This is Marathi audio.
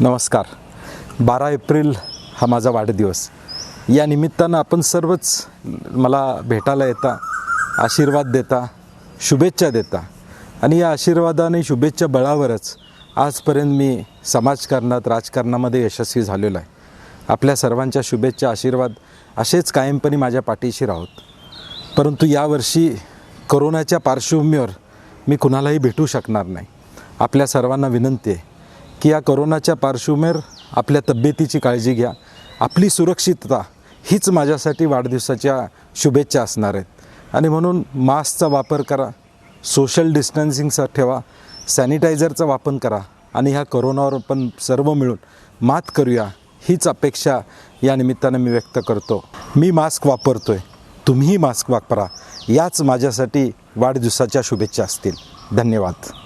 नमस्कार. बारा एप्रिल हा माझा वाढदिवस. या निमित्तानं आपण सर्वच मला भेटायला येता आशीर्वाद देता शुभेच्छा देता. आणि या आशीर्वादाने आणि शुभेच्छा बळावरच आजपर्यंत मी समाजकारणात राजकारणामध्ये यशस्वी झालेलो आहे. आपल्या सर्वांच्या शुभेच्छा आशीर्वाद असेच कायमपणे माझ्या पाठीशी राहोत. परंतु यावर्षी करोनाच्या पार्श्वभूमीवर मी कुणालाही भेटू शकणार नाही. आपल्या सर्वांना विनंती आहे की या करोनाच्या पार्श्वभूमीवर आपल्या तब्येतीची काळजी घ्या. आपली सुरक्षितता हीच माझ्यासाठी वाढदिवसाच्या शुभेच्छा असणार आहेत. आणि म्हणून मास्कचा वापर करा सोशल डिस्टन्सिंगचा ठेवा सॅनिटायझरचा वापर करा आणि ह्या करोनावर आपण सर्व मिळून मात करूया हीच अपेक्षा या निमित्तानं मी व्यक्त करतो. मी मास्क वापरतो आहे तुम्हीही मास्क वापरा याच माझ्यासाठी वाढदिवसाच्या शुभेच्छा असतील. धन्यवाद.